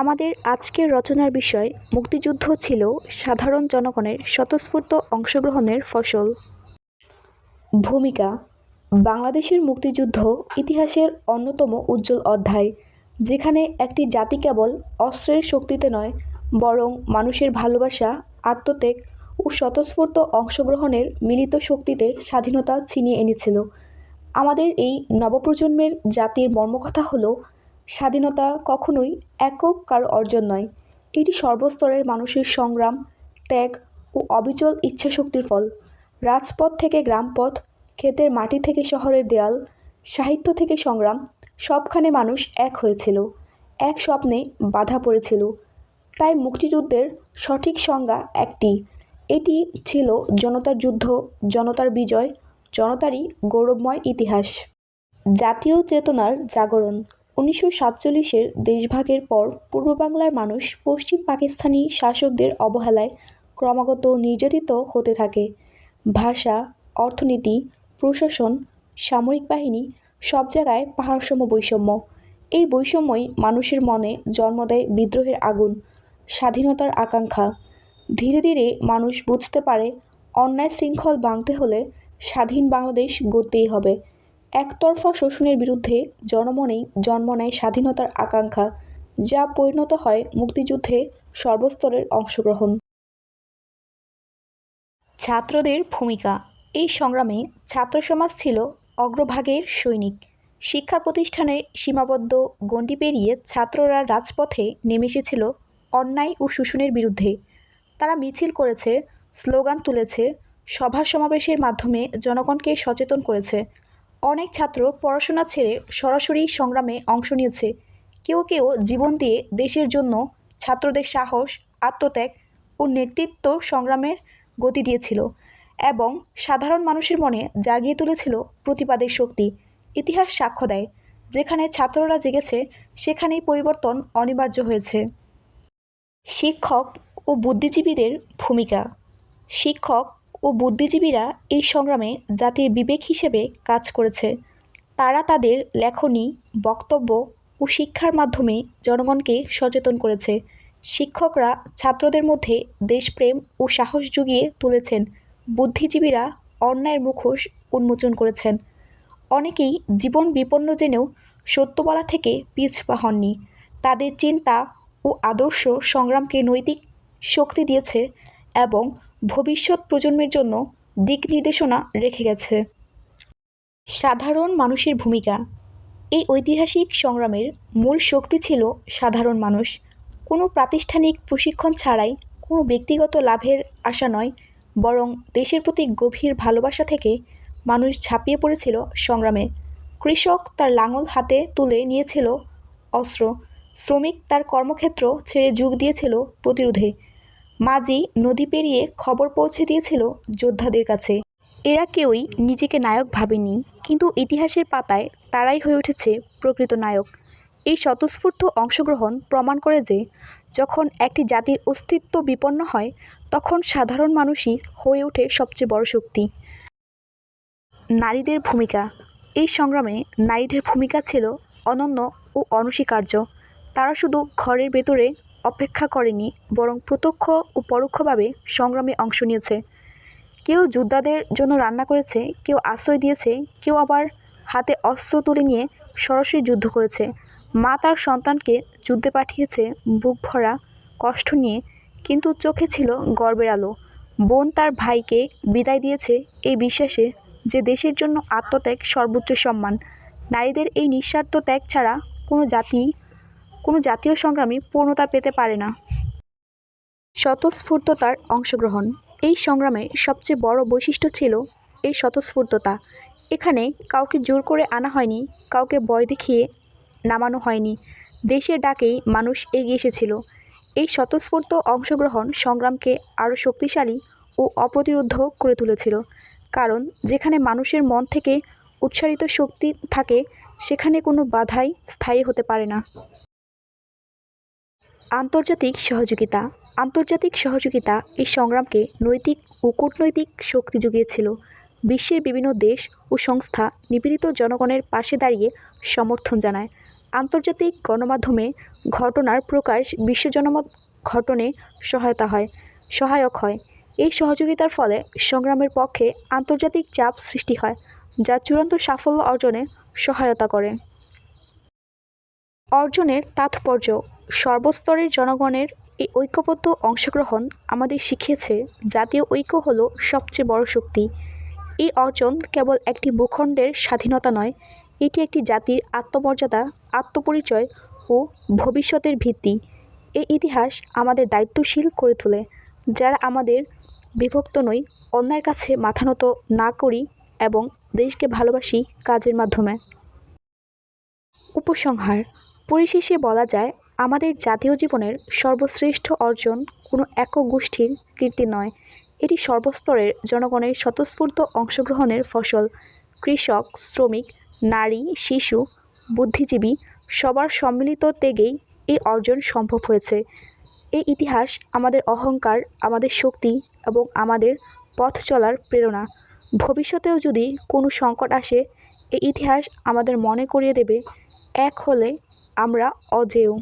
আমাদের আজকের রচনার বিষয় মুক্তিযুদ্ধ ছিল সাধারণ জনগণের স্বতঃস্ফূর্ত অংশগ্রহণের ফসল। ভূমিকা, বাংলাদেশের মুক্তিযুদ্ধ ইতিহাসের অন্যতম উজ্জ্বল অধ্যায়, যেখানে একটি জাতি কেবল অস্ত্রের শক্তিতে নয়, বরং মানুষের ভালোবাসা, আত্মত্যাগ ও স্বতঃস্ফূর্ত অংশগ্রহণের মিলিত শক্তিতে স্বাধীনতা ছিনিয়ে এনেছিল। আমাদের এই নবপ্রজন্মের জাতির মর্মকথা হলো স্বাধীনতা কখনোই একক কারও অর্জন নয়। এটি সর্বস্তরের মানুষের সংগ্রাম, ত্যাগ ও অবিচল ইচ্ছাশক্তির ফল। রাজপথ থেকে গ্রামপথ, ক্ষেতের মাটি থেকে শহরের দেয়াল, সাহিত্য থেকে সংগ্রাম, সবখানে মানুষ এক হয়েছিল। এক স্বপ্নে বাধা পড়েছিল। তাই মুক্তিযুদ্ধের সঠিক সংজ্ঞা একটি। এটি ছিল জনতার যুদ্ধ, জনতার বিজয়, জনতারই গৌরবময় ইতিহাস। জাতীয় চেতনার জাগরণ। উনিশশো সাতচল্লিশের দেশভাগের পর পূর্ব বাংলার মানুষ পশ্চিম পাকিস্তানি শাসকদের অবহেলায় ক্রমাগত নির্যাতিত হতে থাকে। ভাষা, অর্থনীতি, প্রশাসন, সামরিক বাহিনী সব জায়গায় পাহাড়সম বৈষম্য। এই বৈষম্যই মানুষের মনে জন্ম দেয় বিদ্রোহের আগুন, স্বাধীনতার আকাঙ্ক্ষা। ধীরে ধীরে মানুষ বুঝতে পারে, অন্যায় শৃঙ্খল ভাঙতে হলে স্বাধীন বাংলাদেশ গড়তেই হবে। একতরফা শোষণের বিরুদ্ধে জনমনেই জন্ম নেয় স্বাধীনতার আকাঙ্ক্ষা, যা পরিণত হয় মুক্তিযুদ্ধে সর্বস্তরের অংশগ্রহণ। ছাত্রদের ভূমিকা। এই সংগ্রামে ছাত্র সমাজ ছিল অগ্রভাগের সৈনিক। শিক্ষা প্রতিষ্ঠানে সীমাবদ্ধ গণ্ডি পেরিয়ে ছাত্ররা রাজপথে নেমে এসেছিল অন্যায় ও শোষণের বিরুদ্ধে। তারা মিছিল করেছে, স্লোগান তুলেছে, সভা সমাবেশের মাধ্যমে জনগণকে সচেতন করেছে অনেক ছাত্র পড়াশোনা ছেড়ে সরাসরি সংগ্রামে অংশ নিয়েছে। কেউ কেউ জীবন দিয়ে দেশের জন্য ছাত্রদের সাহস, আত্মত্যাগ ও নেতৃত্ব সংগ্রামের গতি দিয়েছিল এবং সাধারণ মানুষের মনে জাগিয়ে তুলেছিল প্রতিবাদের শক্তি, ইতিহাস সাক্ষ্য দেয়। যেখানে ছাত্ররা জেগেছে, সেখানেই পরিবর্তন অনিবার্য হয়েছে। শিক্ষক ও বুদ্ধিজীবীদের ভূমিকা। শিক্ষক ও বুদ্ধিজীবীরা এই সংগ্রামে জাতির বিবেক হিসেবে কাজ করেছে। তারা তাদের লেখনী, বক্তব্য ও শিক্ষার মাধ্যমে জনগণকে সচেতন করেছে। শিক্ষকরা ছাত্রদের মধ্যে দেশপ্রেম ও সাহস জুগিয়ে তুলেছেন। বুদ্ধিজীবীরা অন্যায়ের মুখোশ উন্মোচন করেছেন। অনেকেই জীবন বিপন্ন জেনেও সত্য বলা থেকে পিছপা হননি। তাদের চিন্তা ও আদর্শ সংগ্রামকে নৈতিক শক্তি দিয়েছে এবং ভবিষ্যৎ প্রজন্মের জন্য দিক নির্দেশনা রেখে গেছে। সাধারণ মানুষের ভূমিকা। এই ঐতিহাসিক সংগ্রামের মূল শক্তি ছিল সাধারণ মানুষ। কোনো প্রাতিষ্ঠানিক প্রশিক্ষণ ছাড়াই কোনো ব্যক্তিগত লাভের আশা নয়, বরং দেশের প্রতি গভীর ভালোবাসা থেকে মানুষ ঝাঁপিয়ে পড়েছিল সংগ্রামে। কৃষক তার লাঙল হাতে তুলে নিয়েছিল অস্ত্র। শ্রমিক তার কর্মক্ষেত্র ছেড়ে যোগ দিয়েছিল প্রতিরোধে। মাঝি নদী পেরিয়ে খবর পৌঁছে দিয়েছিল যোদ্ধাদের কাছে। এরা কেউই নিজেকে নায়ক ভাবেনি, কিন্তু ইতিহাসের পাতায় তারাই হয়ে উঠেছে প্রকৃত নায়ক। এই স্বতঃস্ফূর্ত অংশগ্রহণ প্রমাণ করে যে, যখন একটি জাতির অস্তিত্ব বিপন্ন হয়, তখন সাধারণ মানুষই হয়ে ওঠে সবচেয়ে বড় শক্তি। নারীদের ভূমিকা। এই সংগ্রামে নারীদের ভূমিকা ছিল অনন্য ও অনস্বীকার্য। তারা শুধু ঘরের ভেতরে অপেক্ষা করেনি, বরং প্রত্যক্ষ ও পরোক্ষভাবে সংগ্রামে অংশ নিয়েছে। কেউ যোদ্ধাদের জন্য রান্না করেছে, কেউ আশ্রয় দিয়েছে, কেউ আবার হাতে অস্ত্র তুলে নিয়ে সরাসরি যুদ্ধ করেছে। মা তার সন্তানকে যুদ্ধে পাঠিয়েছে, বুক ভরা কষ্ট নিয়ে, কিন্তু চোখে ছিল গর্বের আলো। বোন তার ভাইকে বিদায় দিয়েছে এই বিশ্বাসে যে দেশের জন্য আত্মত্যাগ সর্বোচ্চ সম্মান। নারীদের এই নিঃস্বার্থ ত্যাগ ছাড়া কোনো জাতি কোনো জাতীয় সংগ্রামী পূর্ণতা পেতে পারে না। স্বতঃস্ফূর্ততার অংশগ্রহণ। এই সংগ্রামে সবচেয়ে বড় বৈশিষ্ট্য ছিল এই স্বতঃস্ফূর্ততা। এখানে কাউকে জোর করে আনা হয়নি, কাউকে বয় দেখিয়ে নামানো হয়নি। দেশের ডাকেই মানুষ এগিয়ে এসেছিল। এই স্বতঃস্ফূর্ত অংশগ্রহণ সংগ্রামকে আরও শক্তিশালী ও অপ্রতিরোধ করে তুলেছিল। কারণ, যেখানে মানুষের মন থেকে উৎসারিত শক্তি থাকে, সেখানে কোনো বাধাই স্থায়ী হতে পারে না। আন্তর্জাতিক সহযোগিতা। আন্তর্জাতিক সহযোগিতা এই সংগ্রামকে নৈতিক ও কূটনৈতিক শক্তি জুগিয়েছিল। বিশ্বের বিভিন্ন দেশ ও সংস্থা নিপীড়িত জনগণের পাশে দাঁড়িয়ে সমর্থন জানায়। আন্তর্জাতিক গণমাধ্যমে ঘটনার প্রকাশ বিশ্ব জনমত ঘটনে সহায়তা হয়, সহায়ক হয়। এই সহযোগিতার ফলে সংগ্রামের পক্ষে আন্তর্জাতিক চাপ সৃষ্টি হয়, যা চূড়ান্ত সাফল্য অর্জনে সহায়তা করে। অর্জনের তাৎপর্য সর্বস্তরের জনগণের এই ঐক্যবদ্ধ অংশগ্রহণ আমাদের শিখিয়েছে, জাতীয় ঐক্য হলো সবচেয়ে বড় শক্তি। এই অর্জন কেবল একটি ভূখণ্ডের স্বাধীনতা নয়, এটি একটি জাতির আত্মমর্যাদা, আত্মপরিচয় ও ভবিষ্যতের ভিত্তি। এই ইতিহাস আমাদের দায়িত্বশীল করে তোলে, যারা আমাদের বিভক্ত নই, অন্যের কাছে মাথা নত না করি এবং দেশকে ভালোবাসি কাজের মাধ্যমে। উপসংহার পরিশেষে বলা যায়, আমাদের জাতীয় জীবনের সর্বশ্রেষ্ঠ অর্জন কোনো একক গোষ্ঠীর কীর্তি নয়। এটি সর্বস্তরের জনগণের স্বতঃস্ফূর্ত অংশগ্রহণের ফসল। কৃষক, শ্রমিক, নারী, শিশু, বুদ্ধিজীবী সবার সম্মিলিত ত্যাগেই এই অর্জন সম্ভব হয়েছে। এই ইতিহাস আমাদের অহংকার, আমাদের শক্তি এবং আমাদের পথ চলার প্রেরণা। ভবিষ্যতেও যদি কোনো সংকট আসে এই ইতিহাস আমাদের মনে করিয়ে দেবে, এক হলে আমরা অজেয়।